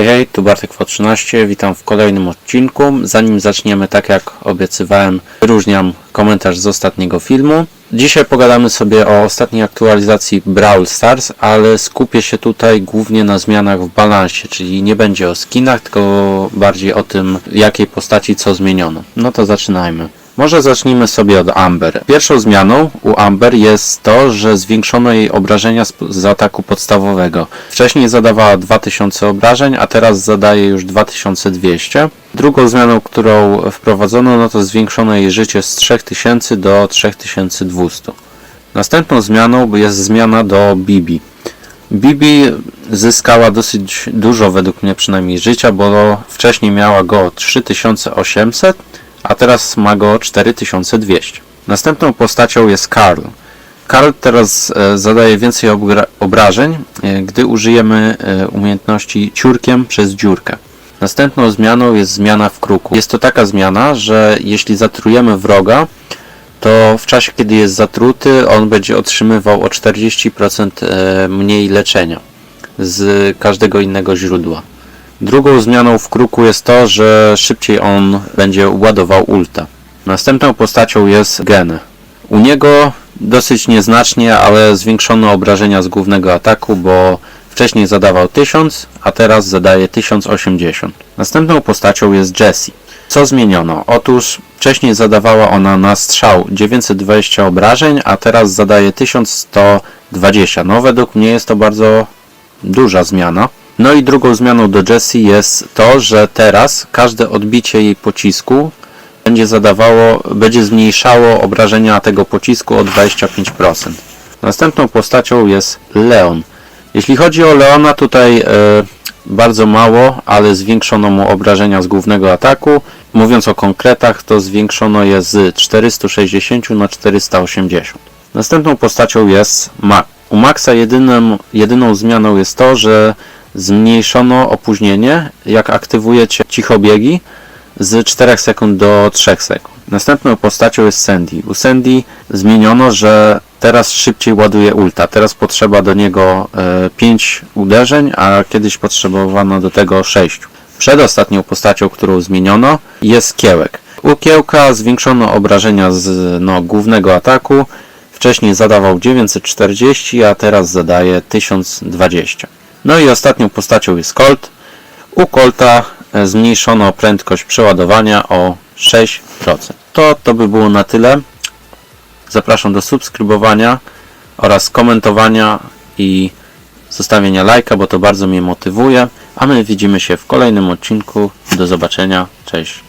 Hej, tu Bartek V13, witam w kolejnym odcinku. Zanim zaczniemy, tak jak obiecywałem, wyróżniam komentarz z ostatniego filmu. Dzisiaj pogadamy sobie o ostatniej aktualizacji Brawl Stars, ale skupię się tutaj głównie na zmianach w balansie, czyli nie będzie o skinach, tylko bardziej o tym, jakiej postaci co zmieniono. No to zaczynajmy. Może zacznijmy sobie od Amber. Pierwszą zmianą u Amber jest to, że zwiększono jej obrażenia z, ataku podstawowego. Wcześniej zadawała 2000 obrażeń, a teraz zadaje już 2200. Drugą zmianą, którą wprowadzono, no to zwiększono jej życie z 3000 do 3200. Następną zmianą jest zmiana do Bibi. Bibi zyskała dosyć dużo, według mnie przynajmniej, życia, bo wcześniej miała go 3800, a teraz ma go 4200. Następną postacią jest Karl. Karl teraz e, zadaje więcej obra- obrażeń, e, gdy użyjemy e, umiejętności ciurkiem przez dziurkę. Następną zmianą jest zmiana w kruku. Jest to taka zmiana, że jeśli zatrujemy wroga, to w czasie kiedy jest zatruty, on będzie otrzymywał o 40% e, mniej leczenia z każdego innego źródła. Drugą zmianą w kruku jest to, że szybciej on będzie ładował ulta. Następną postacią jest Gen. U niego dosyć nieznacznie, ale zwiększono obrażenia z głównego ataku, bo wcześniej zadawał 1000, a teraz zadaje 1080. Następną postacią jest Jessie. Co zmieniono? Otóż wcześniej zadawała ona na strzał 920 obrażeń, a teraz zadaje 1120. No według mnie jest to bardzo duża zmiana. No i drugą zmianą do Jessie jest to, że teraz każde odbicie jej pocisku będzie zadawało, będzie zmniejszało obrażenia tego pocisku o 25%. Następną postacią jest Leon. Jeśli chodzi o Leona, tutaj e, bardzo mało, ale zwiększono mu obrażenia z głównego ataku. Mówiąc o konkretach, to zwiększono je z 460 na 480. Następną postacią jest Max. U Maxa jedynym, jedyną zmianą jest to, że zmniejszono opóźnienie, jak aktywujecie cichobiegi z 4 sekund do 3 sekund. Następną postacią jest Sandy. U Sandy zmieniono, że teraz szybciej ładuje ulta. Teraz potrzeba do niego e, 5 uderzeń, a kiedyś potrzebowano do tego 6. Przedostatnią postacią, którą zmieniono jest Kiełek. U Kiełka zwiększono obrażenia z no, głównego ataku. Wcześniej zadawał 940, a teraz zadaje 1020. No i ostatnią postacią jest Colt. U Colta e, zmniejszono prędkość przeładowania o 6%. To to by było na tyle. Zapraszam do subskrybowania oraz komentowania i zostawienia lajka, bo to bardzo mnie motywuje. A my widzimy się w kolejnym odcinku. Do zobaczenia. Cześć.